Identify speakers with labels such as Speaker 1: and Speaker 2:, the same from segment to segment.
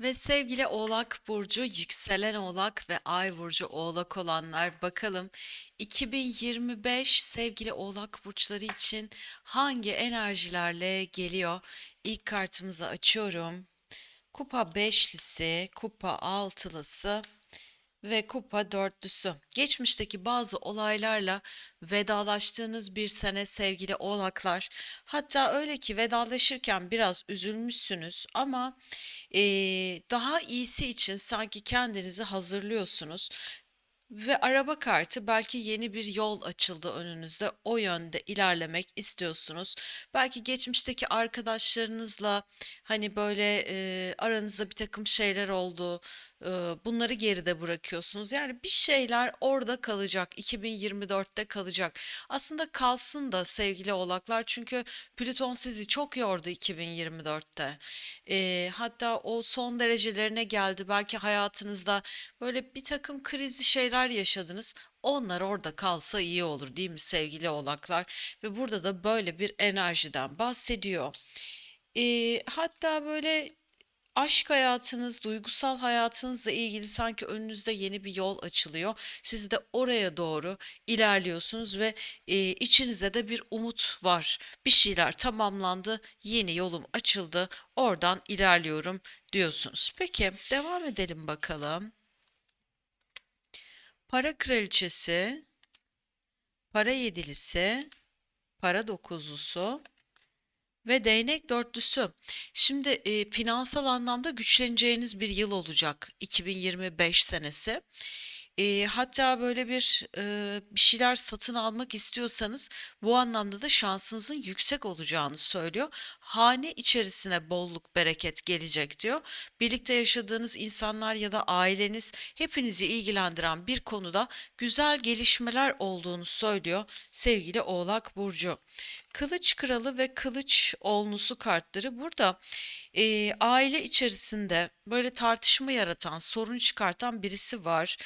Speaker 1: Ve sevgili Oğlak Burcu, yükselen Oğlak ve Ay Burcu Oğlak olanlar bakalım 2025 sevgili Oğlak Burçları için hangi enerjilerle geliyor? İlk kartımızı açıyorum. Kupa beşlisi, kupa altılısı ve kupa dörtlüsü. Geçmişteki bazı olaylarla vedalaştığınız bir sene sevgili oğlaklar. Hatta öyle ki vedalaşırken biraz üzülmüşsünüz ama eee, daha iyisi için sanki kendinizi hazırlıyorsunuz. Ve araba kartı belki yeni bir yol açıldı önünüzde. O yönde ilerlemek istiyorsunuz. Belki geçmişteki arkadaşlarınızla hani böyle e, aranızda bir takım şeyler oldu. e, bunları geride bırakıyorsunuz. Yani bir şeyler orada kalacak. 2024'te kalacak. Aslında kalsın da sevgili oğlaklar. Çünkü Plüton sizi çok yordu 2024'te. E, hatta o son derecelerine geldi. Belki hayatınızda Böyle bir takım krizli şeyler yaşadınız. Onlar orada kalsa iyi olur, değil mi sevgili oğlaklar? Ve burada da böyle bir enerjiden bahsediyor. Ee, hatta böyle aşk hayatınız, duygusal hayatınızla ilgili sanki önünüzde yeni bir yol açılıyor. Siz de oraya doğru ilerliyorsunuz ve e, içinizde de bir umut var. Bir şeyler tamamlandı, yeni yolum açıldı, oradan ilerliyorum diyorsunuz. Peki, devam edelim bakalım. Para kraliçesi, para yedilisi, para dokuzlusu ve değnek dörtlüsü. Şimdi e, finansal anlamda güçleneceğiniz bir yıl olacak 2025 senesi. E, hatta böyle bir e, bir şeyler satın almak istiyorsanız bu anlamda da şansınızın yüksek olacağını söylüyor. Hane içerisine bolluk, bereket gelecek diyor. Birlikte yaşadığınız insanlar ya da aileniz hepinizi ilgilendiren bir konuda güzel gelişmeler olduğunu söylüyor sevgili Oğlak Burcu. Kılıç Kralı ve Kılıç Onlusu kartları burada e, aile içerisinde böyle tartışma yaratan, sorun çıkartan birisi var.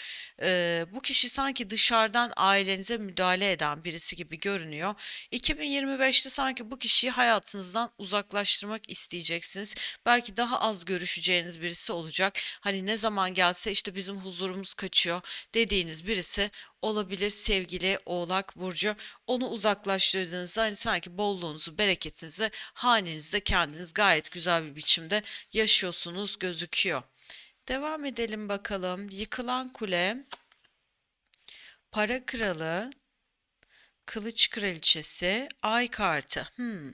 Speaker 1: E, bu kişi sanki dışarıdan ailenize müdahale eden birisi gibi görünüyor. 2025'te sanki bu kişiyi hayatınızdan uzaklaştırmak isteyeceksiniz. Belki daha az görüşeceğiniz birisi olacak. Hani ne zaman gelse işte bizim huzurumuz kaçıyor dediğiniz birisi olabilir sevgili Oğlak Burcu. Onu uzaklaştırdığınızda hani sanki bolluğunuzu, bereketinizi hanenizde kendiniz gayet güzel bir biçimde yaşıyorsunuz gözüküyor. Devam edelim bakalım. Yıkılan kule, para kralı, kılıç kraliçesi, ay kartı. Hmm.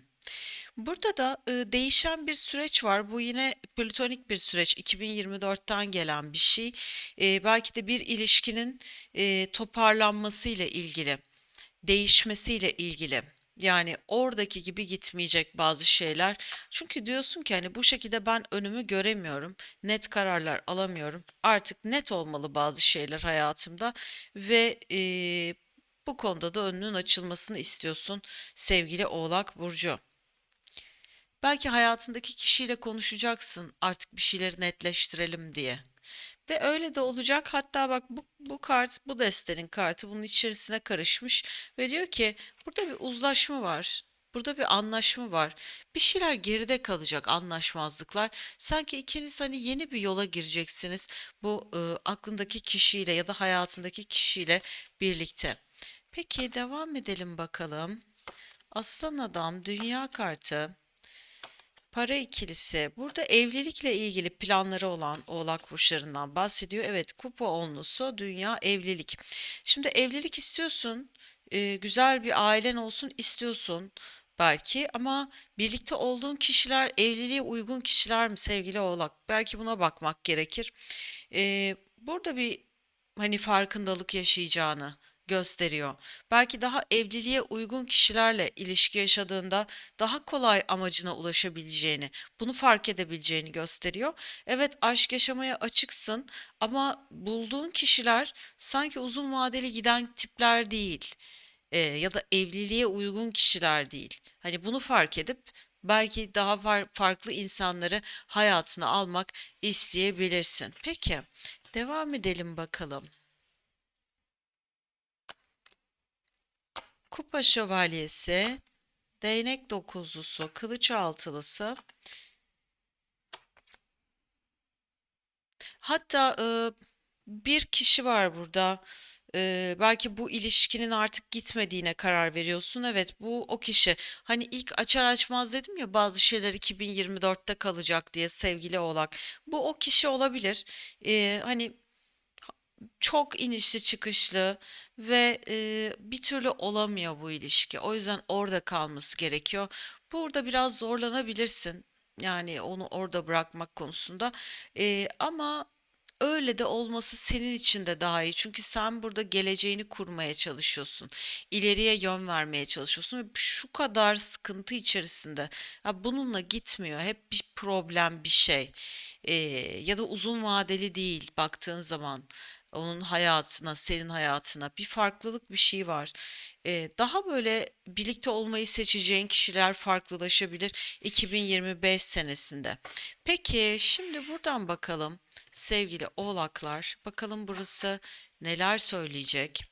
Speaker 1: Burada da e, değişen bir süreç var. Bu yine platonik bir süreç. 2024'ten gelen bir şey. E, belki de bir ilişkinin e, toparlanmasıyla ilgili, değişmesiyle ilgili. Yani oradaki gibi gitmeyecek bazı şeyler. Çünkü diyorsun ki hani bu şekilde ben önümü göremiyorum. Net kararlar alamıyorum. Artık net olmalı bazı şeyler hayatımda ve e, bu konuda da önünün açılmasını istiyorsun sevgili Oğlak Burcu. Belki hayatındaki kişiyle konuşacaksın artık bir şeyleri netleştirelim diye. Ve öyle de olacak. Hatta bak bu, bu kart, bu destenin kartı bunun içerisine karışmış ve diyor ki burada bir uzlaşma var. Burada bir anlaşma var. Bir şeyler geride kalacak anlaşmazlıklar. Sanki ikiniz hani yeni bir yola gireceksiniz. Bu e, aklındaki kişiyle ya da hayatındaki kişiyle birlikte. Peki devam edelim bakalım. Aslan Adam Dünya kartı. Para ikilisi. Burada evlilikle ilgili planları olan Oğlak burçlarından bahsediyor. Evet, kupa onlusu, dünya, evlilik. Şimdi evlilik istiyorsun, e, güzel bir ailen olsun istiyorsun belki ama birlikte olduğun kişiler evliliğe uygun kişiler mi sevgili Oğlak? Belki buna bakmak gerekir. E, burada bir hani farkındalık yaşayacağını gösteriyor. Belki daha evliliğe uygun kişilerle ilişki yaşadığında daha kolay amacına ulaşabileceğini, bunu fark edebileceğini gösteriyor. Evet, aşk yaşamaya açıksın ama bulduğun kişiler sanki uzun vadeli giden tipler değil. Ee, ya da evliliğe uygun kişiler değil. Hani bunu fark edip belki daha far- farklı insanları hayatına almak isteyebilirsin. Peki, devam edelim bakalım. Kupa şövalyesi, değnek dokuzlusu, kılıç altılısı Hatta e, bir kişi var burada. E, belki bu ilişkinin artık gitmediğine karar veriyorsun. Evet, bu o kişi. Hani ilk açar açmaz dedim ya bazı şeyler 2024'te kalacak diye sevgili Oğlak. Bu o kişi olabilir. E, hani çok inişli çıkışlı ve e, bir türlü olamıyor bu ilişki. O yüzden orada kalması gerekiyor. Burada biraz zorlanabilirsin. Yani onu orada bırakmak konusunda. E, ama öyle de olması senin için de daha iyi. Çünkü sen burada geleceğini kurmaya çalışıyorsun. İleriye yön vermeye çalışıyorsun ve şu kadar sıkıntı içerisinde. Ya bununla gitmiyor. Hep bir problem, bir şey. E, ya da uzun vadeli değil baktığın zaman onun hayatına, senin hayatına bir farklılık bir şey var. Ee, daha böyle birlikte olmayı seçeceğin kişiler farklılaşabilir 2025 senesinde. Peki şimdi buradan bakalım sevgili oğlaklar. Bakalım burası neler söyleyecek?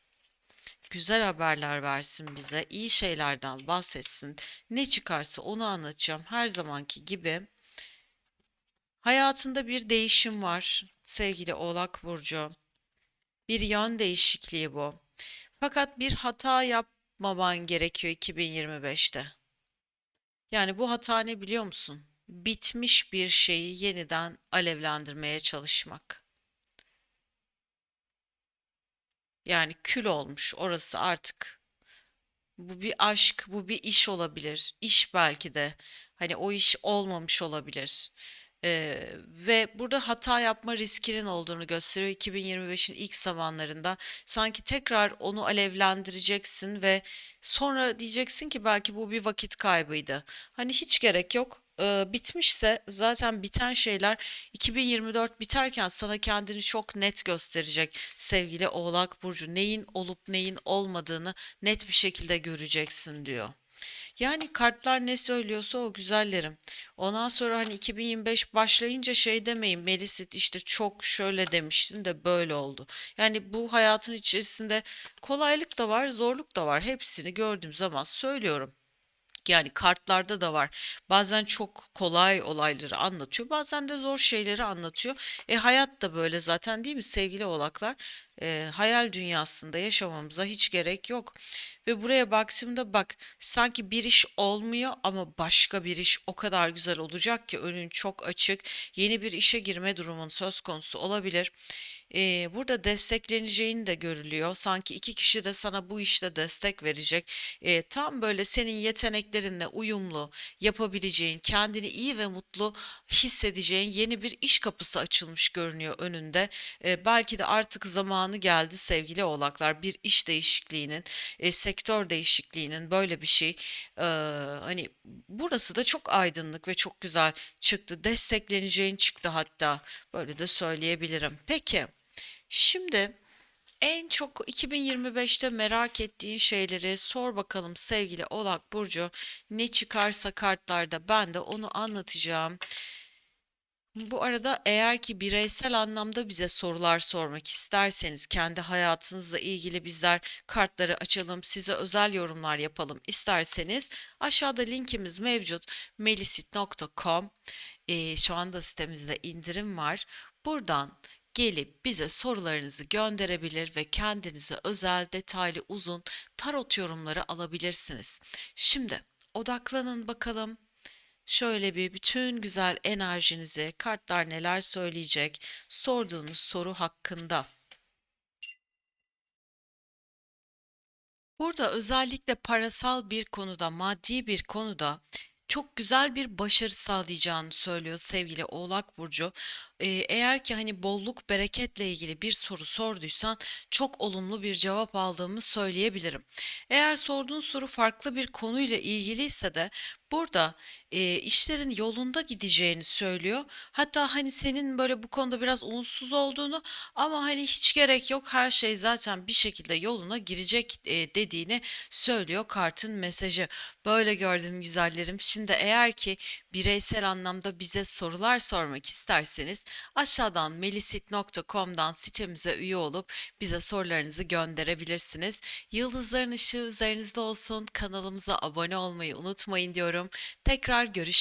Speaker 1: Güzel haberler versin bize, iyi şeylerden bahsetsin. Ne çıkarsa onu anlatacağım her zamanki gibi. Hayatında bir değişim var sevgili Oğlak Burcu. Bir yön değişikliği bu. Fakat bir hata yapmaman gerekiyor 2025'te. Yani bu hata ne biliyor musun? Bitmiş bir şeyi yeniden alevlendirmeye çalışmak. Yani kül olmuş orası artık. Bu bir aşk, bu bir iş olabilir. İş belki de. Hani o iş olmamış olabilir. Ee, ve burada hata yapma riskinin olduğunu gösteriyor 2025'in ilk zamanlarında. Sanki tekrar onu alevlendireceksin ve sonra diyeceksin ki belki bu bir vakit kaybıydı. Hani hiç gerek yok. Ee, bitmişse zaten biten şeyler 2024 biterken sana kendini çok net gösterecek sevgili Oğlak Burcu. Neyin olup neyin olmadığını net bir şekilde göreceksin diyor. Yani kartlar ne söylüyorsa o güzellerim. Ondan sonra hani 2025 başlayınca şey demeyin Melisit işte çok şöyle demiştin de böyle oldu. Yani bu hayatın içerisinde kolaylık da var, zorluk da var. Hepsini gördüğüm zaman söylüyorum. Yani kartlarda da var. Bazen çok kolay olayları anlatıyor, bazen de zor şeyleri anlatıyor. E hayat da böyle zaten değil mi sevgili oğlaklar? E, hayal dünyasında yaşamamıza hiç gerek yok. Ve buraya baktığımda bak sanki bir iş olmuyor ama başka bir iş o kadar güzel olacak ki önün çok açık. Yeni bir işe girme durumun söz konusu olabilir. Ee, burada destekleneceğin de görülüyor. Sanki iki kişi de sana bu işte destek verecek. Ee, tam böyle senin yeteneklerinle uyumlu yapabileceğin, kendini iyi ve mutlu hissedeceğin yeni bir iş kapısı açılmış görünüyor önünde. Ee, belki de artık zamanı geldi sevgili oğlaklar bir iş değişikliğinin, e, sektör değişikliğinin böyle bir şey. Ee, hani burası da çok aydınlık ve çok güzel çıktı. Destekleneceğin çıktı hatta. Böyle de söyleyebilirim. Peki. Şimdi en çok 2025'te merak ettiğin şeyleri sor bakalım sevgili Oğlak Burcu. Ne çıkarsa kartlarda ben de onu anlatacağım. Bu arada eğer ki bireysel anlamda bize sorular sormak isterseniz kendi hayatınızla ilgili bizler kartları açalım, size özel yorumlar yapalım isterseniz aşağıda linkimiz mevcut melisit.com Ee, şu anda sitemizde indirim var. Buradan gelip bize sorularınızı gönderebilir ve kendinize özel, detaylı, uzun tarot yorumları alabilirsiniz. Şimdi odaklanın bakalım Şöyle bir bütün güzel enerjinizi kartlar neler söyleyecek sorduğunuz soru hakkında. Burada özellikle parasal bir konuda, maddi bir konuda çok güzel bir başarı sağlayacağını söylüyor sevgili Oğlak Burcu. Ee, eğer ki hani bolluk bereketle ilgili bir soru sorduysan çok olumlu bir cevap aldığımı söyleyebilirim. Eğer sorduğun soru farklı bir konuyla ilgiliyse de burada e, işlerin yolunda gideceğini söylüyor. Hatta hani senin böyle bu konuda biraz umutsuz olduğunu ama hani hiç gerek yok her şey zaten bir şekilde yoluna girecek e, dediğini söylüyor kartın mesajı. Böyle gördüğüm güzellerim. Şimdi eğer ki bireysel anlamda bize sorular sormak isterseniz aşağıdan melisit.com'dan sitemize üye olup bize sorularınızı gönderebilirsiniz. Yıldızların ışığı üzerinizde olsun. Kanalımıza abone olmayı unutmayın diyorum. Tekrar görüşmek